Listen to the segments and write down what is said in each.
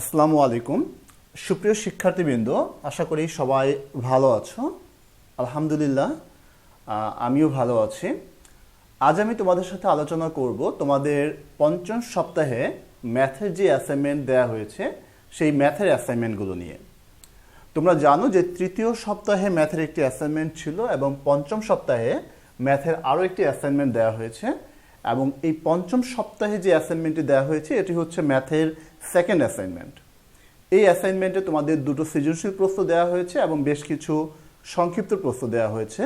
আসসালামু আলাইকুম। সুপ্রিয় শিক্ষার্থীবৃন্দ, আশা করি সবাই ভালো আছো। আলহামদুলিল্লাহ আমিও ভালো আছি। আজ আমি তোমাদের সাথে আলোচনা করব তোমাদের পঞ্চম সপ্তাহে ম্যাথের যে অ্যাসাইনমেন্ট দেওয়া হয়েছে, সেই ম্যাথের অ্যাসাইনমেন্টগুলো নিয়ে। তোমরা জানো যে তৃতীয় সপ্তাহে ম্যাথের একটি অ্যাসাইনমেন্ট ছিল এবং পঞ্চম সপ্তাহে ম্যাথের আরও একটি অ্যাসাইনমেন্ট দেওয়া হয়েছে। এবং এই পঞ্চম সপ্তাহে যে অ্যাসাইনমেন্টটি দেওয়া হয়েছে, এটি হচ্ছে ম্যাথের সেকেন্ড অ্যাসাইনমেন্ট এই অ্যাসাইনমেন্টে তোমাদের দুটো সৃজনশীল প্রশ্ন দেওয়া হয়েছে এবং বেশ কিছু সংক্ষিপ্ত প্রশ্ন দেওয়া হয়েছে।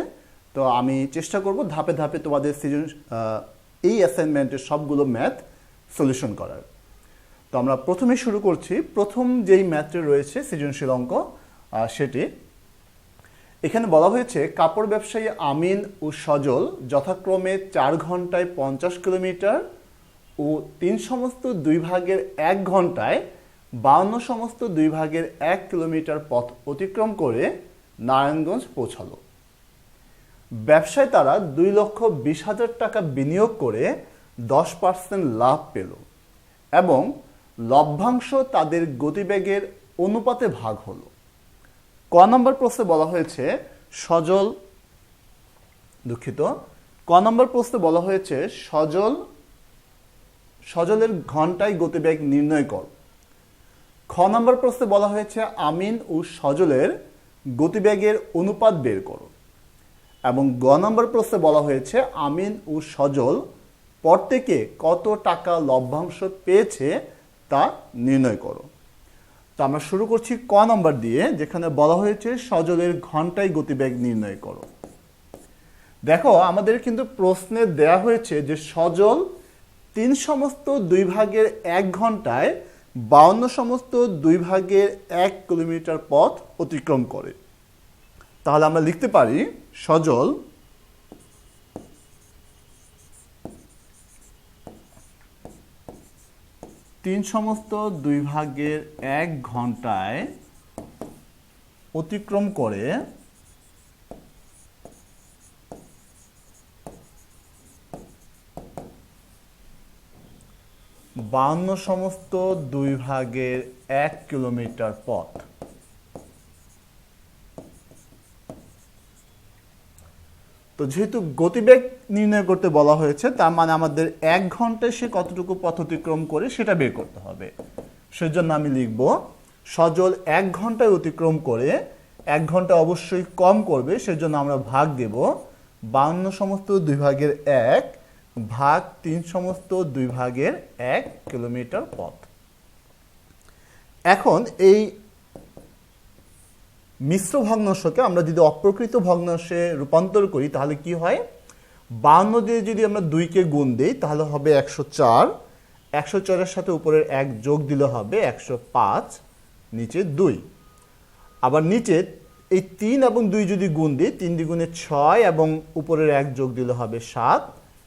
তো আমি চেষ্টা করব ধাপে ধাপে তোমাদের সৃজন এই অ্যাসাইনমেন্টের সবগুলো ম্যাথ সলিউশন করার। তো আমরা প্রথমে শুরু করছি। প্রথম যেই ম্যাথটি রয়েছে, সৃজনশীল অঙ্ক সেটি এখানে বলা হয়েছে, কাপড় ব্যবসায়ী আমিন ও সজল যথাক্রমে চার ঘন্টায় পঞ্চাশ কিলোমিটার ও তিন সমস্ত দুই ভাগের এক ঘন্টায় বাউন্ন সমস্ত দুই ভাগের এক কিলোমিটার পথ অতিক্রম করে নারায়ণগঞ্জ পৌঁছালো। ব্যবসায় তারা দুই লক্ষ বিশ হাজার টাকা বিনিয়োগ করে দশ পার্সেন্ট লাভ পেল এবং লভ্যাংশ তাদের গতিবেগের অনুপাতে ভাগ হলো। ক নম্বর প্রশ্নে বলা হয়েছে, সজল দুঃখিত, ক নম্বর প্রশ্নে বলা হয়েছে, সজল, সজলের ঘন্টায় গতিবেগ নির্ণয় কর। খ নম্বর প্রশ্নে বলা হয়েছে, আমিন ও সজলের গতিবেগের অনুপাত বের করো। এবং গ নম্বর প্রশ্নে বলা হয়েছে, আমিন ও সজল প্রত্যেকে কত টাকা লভ্যাংশ পেয়েছে তা নির্ণয় করো। তো আমরা শুরু করছি ক নম্বর দিয়ে, যেখানে বলা হয়েছে সজলের ঘন্টায় গতিবেগ নির্ণয় করো। দেখো, আমাদের কিন্তু প্রশ্নে দেয়া হয়েছে যে সজল তিন সমস্ত দুই ভাগের এক ঘন্টায় বাউন্ন সমস্ত দুই ভাগের এক কিলোমিটার পথ অতিক্রম করে। তাহলে আমরা লিখতে পারি সজল তিন সমস্ত দুই ভাগের এক ঘন্টায় অতিক্রম করে বাউন্ন সমস্ত দুই ভাগের এক কিলোমিটার পথ। তো যেহেতু গতিবেগ নির্ণয় করতে বলা হয়েছে, তার মানে আমাদের এক ঘন্টায় সে কতটুকু পথ অতিক্রম করে সেটা বের করতে হবে। সেজন্য আমি লিখব, সজল এক ঘন্টায় অতিক্রম করে এক ঘণ্টা অবশ্যই কম করবে, সেজন্য আমরা ভাগ দেব। বাউন্ন সমস্ত দুই ভাগের এক ভাগ তিন সমস্ত দুই ভাগের এক কিলোমিটার পথ। এখন এই মিশ্র ভগ্নাংশকে আমরা যদি অপ্রকৃত ভগ্নাংশে রূপান্তর করি, তাহলে কি হয়? বাউন্ন দিয়ে যদি আমরা দুইকে গুণ দিই, তাহলে হবে একশো চার। একশো চারের সাথে উপরের এক যোগ দিলে হবে একশো পাঁচ, নিচে দুই। আবার নিচে এই তিন এবং দুই যদি গুণ দিই, তিন দ্বিগুণে ছয় এবং উপরের এক যোগ দিলে হবে সাত,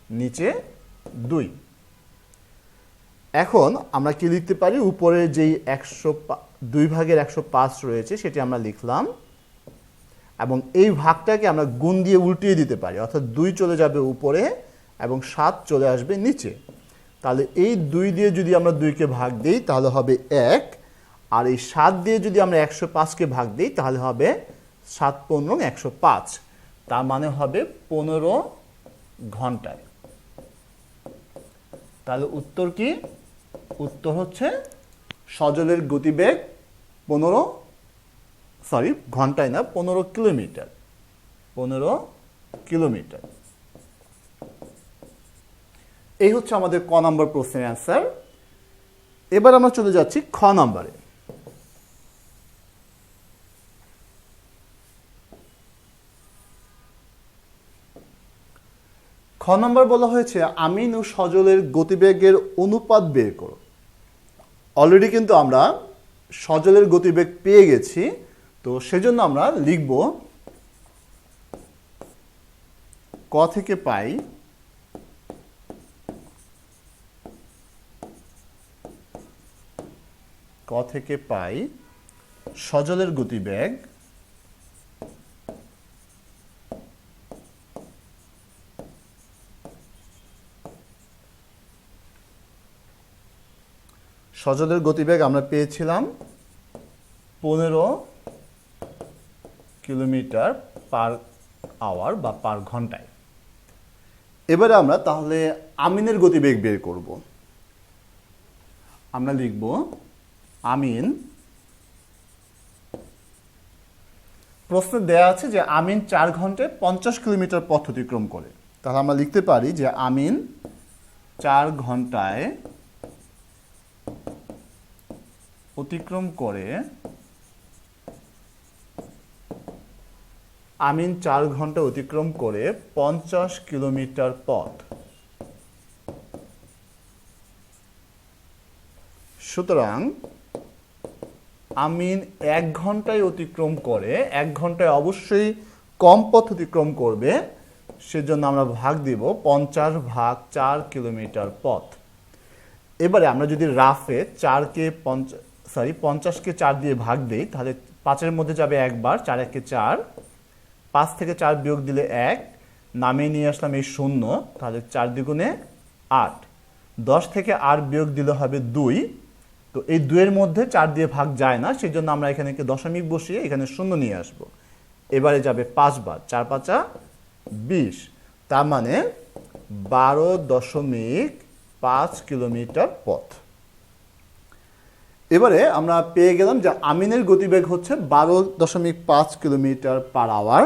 নিচে দুই। এখন আমরা কি লিখতে পারি? উপরে যেই একশো দুই ভাগের একশো পাঁচ রয়েছে, সেটি আমরা লিখলাম। এবং এই ভাগটাকে আমরা গুণ দিয়ে উল্টিয়ে দিতে পারি। অর্থাৎ দুই চলে যাবে উপরে এবং সাত চলে আসবে নিচে। তাহলে এই দুই দিয়ে যদি আমরা দুইকে ভাগ দিই, তাহলে হবে এক। আর এই সাত দিয়ে যদি আমরা একশো পাঁচকে ভাগ দিই, তাহলে হবে সাত পনেরো একশো পাঁচ। তার মানে হবে পনেরো ঘন্টায়। তাহলে উত্তর কি? উত্তর হচ্ছে সজলের গতিবেগ পনেরো সরি ঘন্টায় না, পনেরো কিলোমিটার পনেরো কিলোমিটার। এই হচ্ছে আমাদের ক নম্বর প্রশ্নের অ্যান্সার এবার আমরা চলে যাচ্ছি খ নম্বরে। খ নম্বর বলা হয়েছে, আমিন ও সজলের গতিবেগের অনুপাত বের করো। অলরেডি কিন্তু আমরা সজলের গতিবেগ পেয়ে গেছি, তো সেজন্য আমরা লিখব, ক থেকে পাই ক থেকে পাই সজলের গতিবেগ সজলের গতিবেগ আমরা পেয়েছিলাম পনেরো কিলোমিটার পার আওয়ার বা পার ঘন্টায়। এবারে আমরা তাহলে আমিনের গতিবেগ বের করব। আমরা লিখব আমিন। প্রশ্নে দেয়া আছে যে আমিন চার ঘন্টায় পঞ্চাশ কিলোমিটার পথ অতিক্রম করে। তাহলে আমরা লিখতে পারি যে আমিন চার ঘন্টায় অতিক্রম করে আমিন চার ঘণ্টা অতিক্রম করে পঞ্চাশ কিলোমিটার পথ। সুতরাং আমিন এক ঘন্টায় অতিক্রম করে, এক ঘন্টায় অবশ্যই কম পথ অতিক্রম করবে, সেজন্য আমরা ভাগ দিব পঞ্চাশ ভাগ চার কিলোমিটার পথ। এবারে আমরা যদি রাফে চারকে পঞ্চাশ সরি পঞ্চাশকে চার দিয়ে ভাগ দিই, তাহলে পাঁচের মধ্যে যাবে একবার চার একে চার, পাঁচ থেকে চার বিয়োগ দিলে এক, নামিয়ে নিয়ে আসলাম এই শূন্য, তাহলে চার দ্বিগুণে আট। দশ থেকে আর বিয়োগ দিলে হবে দুই, তো এই দুইয়ের মধ্যে চার দিয়ে ভাগ যায় না সেই জন্য আমরা এখানে দশমিক বসিয়ে এখানে শূন্য নিয়ে আসব। এবারে যাবে পাঁচবার, চার পাঁচা বিশ, তার মানে বারো দশমিক পাঁচ কিলোমিটার পথ। এবারে আমরা পেয়ে গেলাম যে আমিনের গতিবেগ হচ্ছে বারো দশমিক পাঁচ কিলোমিটার পার আওয়ার।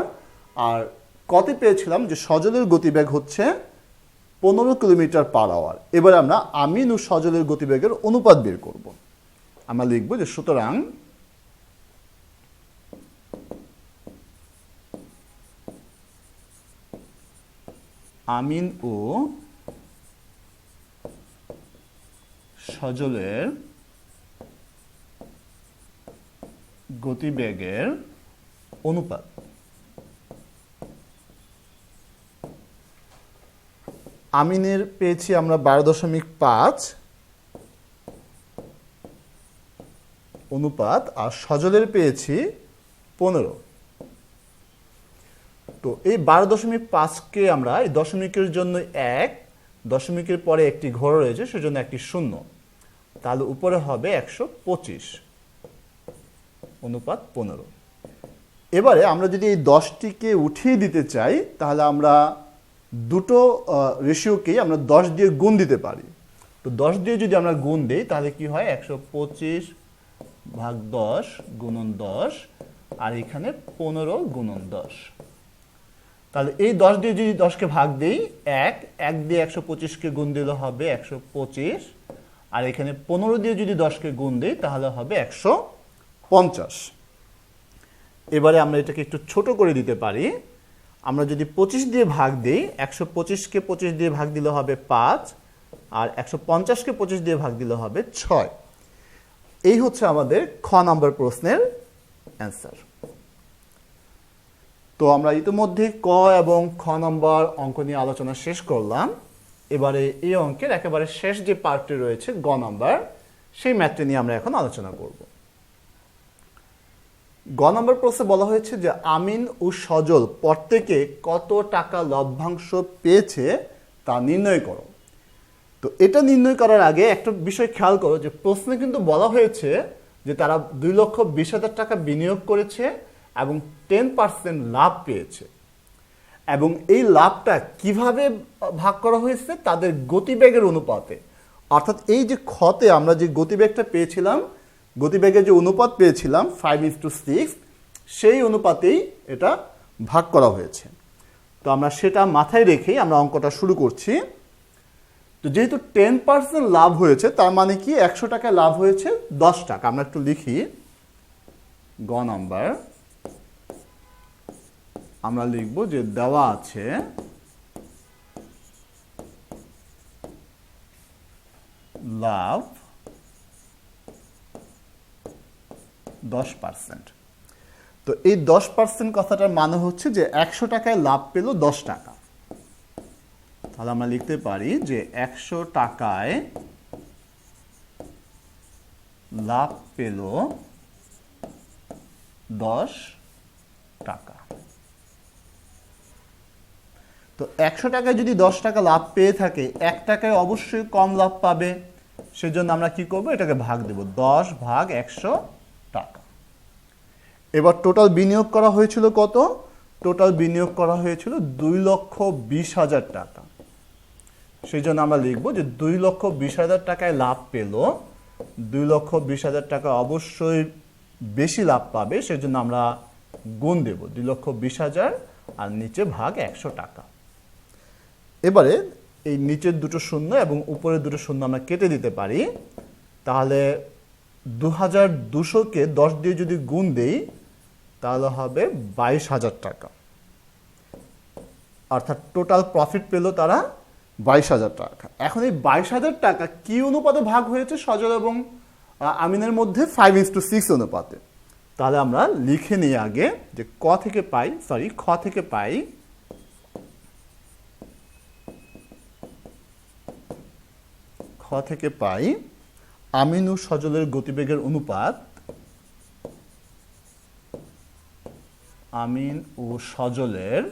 আর কতে পেয়েছিলাম যে সজলের গতিবেগ হচ্ছে পনেরো কিলোমিটার পার আওয়ার। এবারে আমরা আমিন ও সজলের গতিবেগের অনুপাত বের করব। আমরা লিখব যে সুতরাং আমিন ও সজলের গতিবেগের অনুপাত। আমিনের পেয়েছি আমরা বারো দশমিক পাঁচ অনুপাত, আর সজলের পেয়েছি পনেরো। তো এই বারো দশমিক পাঁচকে আমরা এই দশমিকের জন্য এক, দশমিকের পরে একটি ঘর রয়েছে, সেজন্য একটি শূন্য। তাহলে উপরে হবে একশো পঁচিশ। অনুপাত পনেরো। এবারে আমরা যদি এই দশটিকে উঠিয়ে দিতে চাই, তাহলে আমরা দুটো রেশিওকেই আমরা দশ দিয়ে গুণ দিতে পারি। তো দশ দিয়ে যদি আমরা গুণ দিই, তাহলে কি হয়? একশো পঁচিশ ভাগ দশ গুণন দশ, আর এখানে পনেরো গুণন দশ। তাহলে এই দশ দিয়ে যদি দশকে ভাগ দিই, এক এক দিয়ে একশো পঁচিশকে গুণ দিলে হবে একশো পঁচিশ, আর এখানে পনেরো দিয়ে যদি দশকে গুণ দিই, তাহলে হবে একশো পঞ্চাশ। এবারে আমরা এটাকে একটু ছোট করে দিতে পারি। আমরা যদি পঁচিশ দিয়ে ভাগ দিই, একশো পঁচিশকে পঁচিশ দিয়ে ভাগ দিলে হবে পাঁচ, আর একশো পঞ্চাশকে পঁচিশ দিয়ে ভাগ দিলে হবে ছয়। এই হচ্ছে আমাদের খ নম্বর প্রশ্নের অ্যান্সার। তো আমরা ইতিমধ্যে ক এবং খ নম্বর অঙ্ক নিয়ে আলোচনা শেষ করলাম। এবারে এই অঙ্কের একেবারে শেষ যে পার্টটি রয়েছে, গ নম্বর, সেই ম্যাথটি নিয়ে আমরা এখন আলোচনা করব। গ নম্বর প্রশ্নে বলা হয়েছে যে আমিন ও সজল প্রত্যেকে কত টাকা লভ্যাংশ পেয়েছে তা নির্ণয় করো। তো এটা নির্ণয় করার আগে একটা বিষয় খেয়াল করো যে প্রশ্নে কিন্তু বলা হয়েছে যে তারা দুই লক্ষ বিশ হাজার টাকা বিনিয়োগ করেছে এবং টেন পার্সেন্ট লাভ পেয়েছে। এবং এই লাভটা কীভাবে ভাগ করা হয়েছে? তাদের গতিবেগের অনুপাতে। অর্থাৎ এই যে ক্ষতে আমরা যে গতিবেগটা পেয়েছিলাম গতিবেগের যে অনুপাত পেয়েছিলাম ফাইভ ইস টু সিক্স সেই অনুপাতেই এটা ভাগ করা হয়েছে। তো আমরা সেটা মাথায় রেখেই আমরা অঙ্কটা শুরু করছি। তো যেহেতু টেন পার্সেন্ট লাভ হয়েছে, তার মানে কি একশো টাকায় লাভ হয়েছে দশ টাকা। আমরা একটু লিখি। গ নাম্বার। আমরা লিখব যে দেওয়া আছে লাভ দশ পার্সেন্ট। তো এই দশ পার্সেন্ট কথাটার মানে হচ্ছে যে একশো টাকায় লাভ পেল দশ টাকা। তাহলে আমরা লিখতে পারি যে একশো টাকায় লাভ পেল দশ টাকা। তো একশো টাকায় যদি দশ টাকা লাভ পেয়ে থাকে, এক টাকায় অবশ্যই কম লাভ পাবে। সেজন্য আমরা কি করব? এটাকে ভাগ দেব। দশ ভাগ একশো টাকা। এবার টোটাল বিনিয়োগ করা হয়েছিল কত? টোটাল বিনিয়োগ করা হয়েছিল দুই লক্ষ বিশ হাজার টাকা। সেই জন্য আমরা লিখব যে দুই লক্ষ বিশ হাজার টাকায় লাভ পেল। দুই লক্ষ বিশ হাজার টাকা অবশ্যই বেশি লাভ পাবে সেজন্য আমরা গুণ দেব। দুই লক্ষ বিশ হাজার আর নিচে ভাগ একশো টাকা। এবারে এই নিচের দুটো শূন্য এবং উপরের দুটো শূন্য আমরা কেটে দিতে পারি। তাহলে দু হাজার দুশোকে দশ দিয়ে যদি গুণ দেই, তাহলে হবে বাইশ হাজার টাকা। অর্থাৎ টোটাল প্রফিট পেল তারা বাইশ হাজার টাকা। এখন এই বাইশ হাজার টাকা কি অনুপাতে ভাগ হয়েছে সজল এবং আমিনের মধ্যে? ফাইভ ইস টু সিক্স অনুপাতে। তাহলে আমরা লিখে নিই আগে যে ক থেকে পাই সরি খ থেকে পাই খ থেকে পাই আমিন ও সজলের গতিবেগের অনুপাত আমিন ও সজলের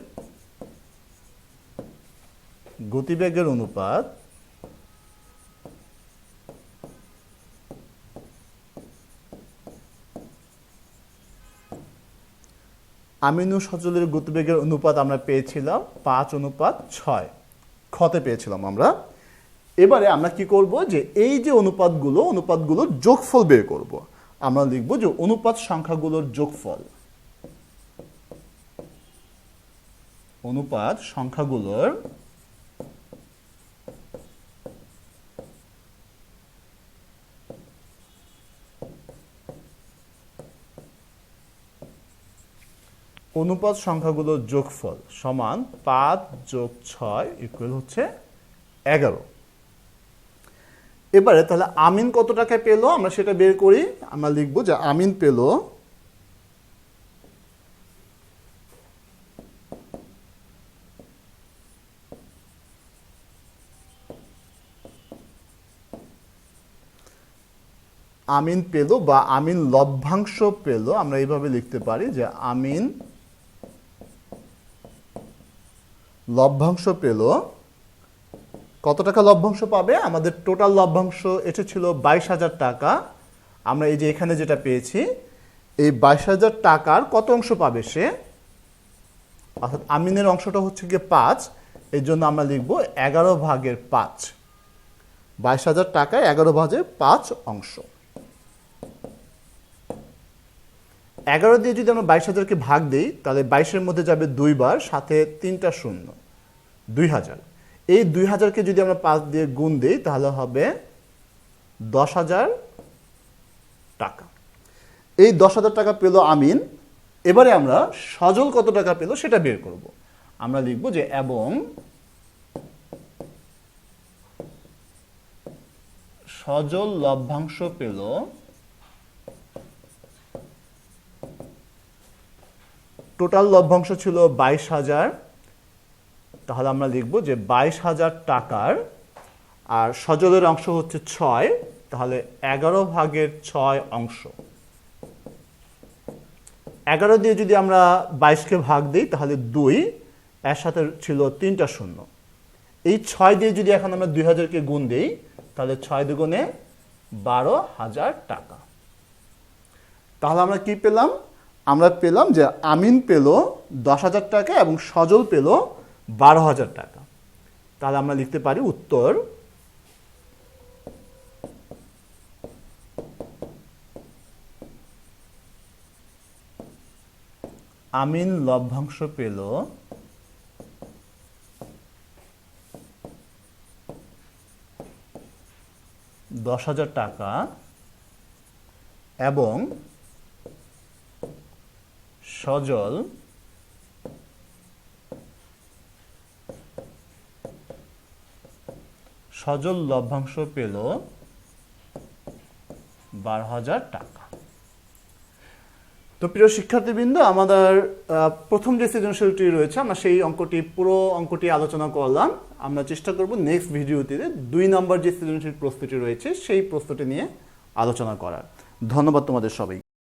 গতিবেগের অনুপাত আমিন ও সজলের গতিবেগের অনুপাত আমরা পেয়েছিলাম পাঁচ অনুপাত ছয়। খতে পেয়েছিলাম আমরা। এবারে আমরা কি করব যে এই যে অনুপাতগুলো, অনুপাতগুলোর যোগফল বের করব। আমরা লিখব যে অনুপাত সংখ্যাগুলোর যোগফল। অনুপাত সংখ্যাগুলোর অনুপাত সংখ্যাগুলোর যোগফল সমান পাঁচ যোগ ছয় ইকুয়াল হচ্ছে এগারো। এবারে তাহলে আমিন কত টাকায় পেল? আমরা সেটা বের করি। আমরা লিখব যে আমিন পেল আমিন পেল বা আমিন লভ্যাংশ পেল। আমরা এইভাবে লিখতে পারি যে আমিন লভ্যাংশ পেল। কত টাকা লভ্যাংশ পাবে? আমাদের টোটাল লভ্যাংশ এটা ছিল বাইশ হাজার টাকা। আমরা এই যে এখানে যেটা পেয়েছি, এই বাইশ হাজার টাকার কত অংশ পাবে সে? অর্থাৎ আমিনের অংশটা হচ্ছে গিয়ে পাঁচ, এর জন্য আমরা লিখব এগারো ভাগের পাঁচ। বাইশ হাজার টাকায় এগারো ভাগের পাঁচ অংশ। এগারো দিয়ে যদি আমরা বাইশ হাজারকে ভাগ দিই, তাহলে বাইশের মধ্যে যাবে দুইবার, সাথে তিনটা শূন্য। দুই হাজার। এই দুই হাজারকে যদি আমরা পাঁচ দিয়ে গুণ দিই, তাহলে হবে দশ হাজার টাকা। এই দশ হাজার টাকা পেল আমিন। এবারে আমরা সজল কত টাকা পেল সেটা বের করব। আমরা লিখব যে, এবং সজল লভ্যাংশ পেল টোটাল লভ্যাংশ ছিল বাইশ হাজার তাহলে আমরা লিখব যে বাইশ হাজার টাকার, আর সজলের অংশ হচ্ছে ছয়, তাহলে এগারো ভাগের ছয় অংশ। এগারো দিয়ে যদি আমরা বাইশকে ভাগ দিই, তাহলে দুই, এর সাথে ছিল তিনটা শূন্য। এই ছয় দিয়ে যদি এখন আমরা দুই হাজারকে গুণ দিই, তাহলে ছয় দুগুণে বারো হাজার টাকা। তাহলে আমরা কি পেলাম? আমরা পেলাম যে আমিন পেল দশ হাজার টাকা এবং সজল পেল বারো হাজার টাকা। তাহলে আমরা লিখতে পারি উত্তর আমিন লভ্যাংশ পেল দশ হাজার টাকা এবং সজল সজল লভ্যাংশ পেল বারো হাজার টাকা। তো প্রিয় শিক্ষার্থীবৃন্দ, আমাদের প্রথম যে সৃজনশীলটি রয়েছে, আমরা সেই অঙ্কটি, পুরো অঙ্কটি আলোচনা করলাম। আমরা চেষ্টা করব নেক্সট ভিডিওতে দুই নম্বর যে সৃজনশীল প্রস্তুতি রয়েছে, সেই প্রস্তুতি নিয়ে আলোচনা করার। ধন্যবাদ তোমাদের সবাইকে।